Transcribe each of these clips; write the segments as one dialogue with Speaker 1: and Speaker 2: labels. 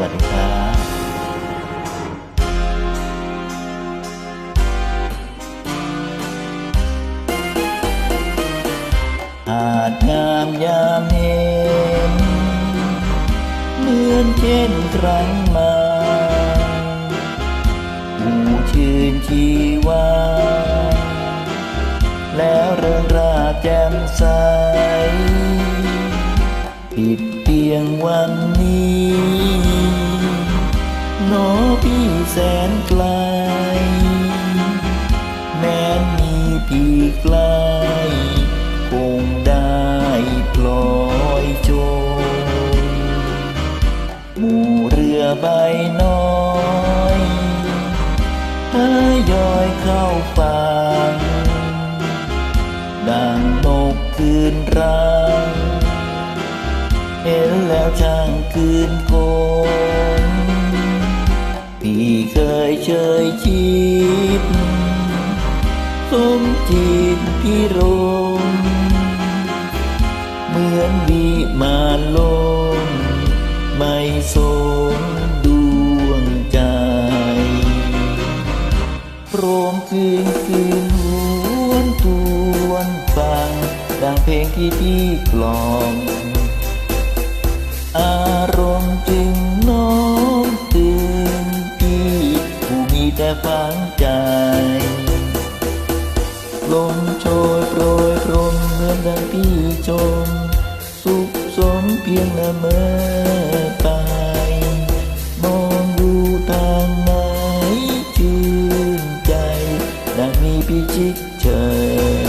Speaker 1: วัสดีครับอาจงามยามเห็นเหมือนเช่นครั้งมาบูชื่นชีวา แล้วเรื่องราแจ่มใสผิดเพียงวันนี้ โนพี่แสนไกล แม้นมีพี่ใกล้คงได้ปล่อยโจรหมู่เรือใบน้อยทยอยเข้าฟังดังนกคืนรัง เห็นแล้วช่างคืน สมจิตพิรมเหมือนวิมานลมไม่สมดวงใจโรมคืนคืนหวนทวนฟังดังเพลงที่พี่กลอมอารมณ์จึงน้อมตื่นพี่ผู้มีแต่ฝังใจ ยโปรยพรมเหมือนดังพี่ชมสุขสมเพียงละเมอตายมองดูทางไหนชื่นใจดังมีพี่ชิดเชย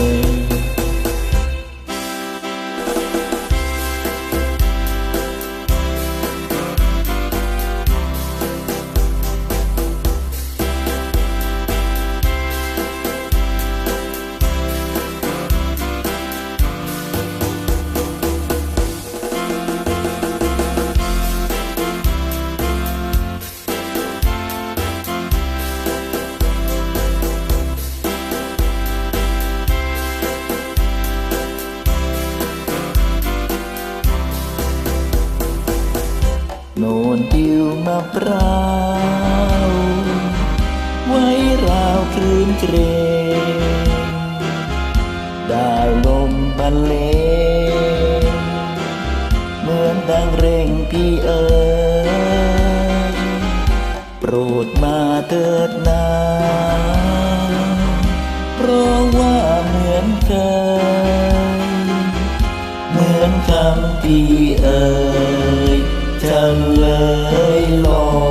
Speaker 1: โนนติวมะพร้าวไว้ราวคลื่นเกรงได้ลมบรรเลงเหมือนดังเร่งพี่เอ๋ยโปรดมาเถิดนาเพราะว่าเหมือนเคยเหมือนคำที่เอ่ย ฉันเลยลอย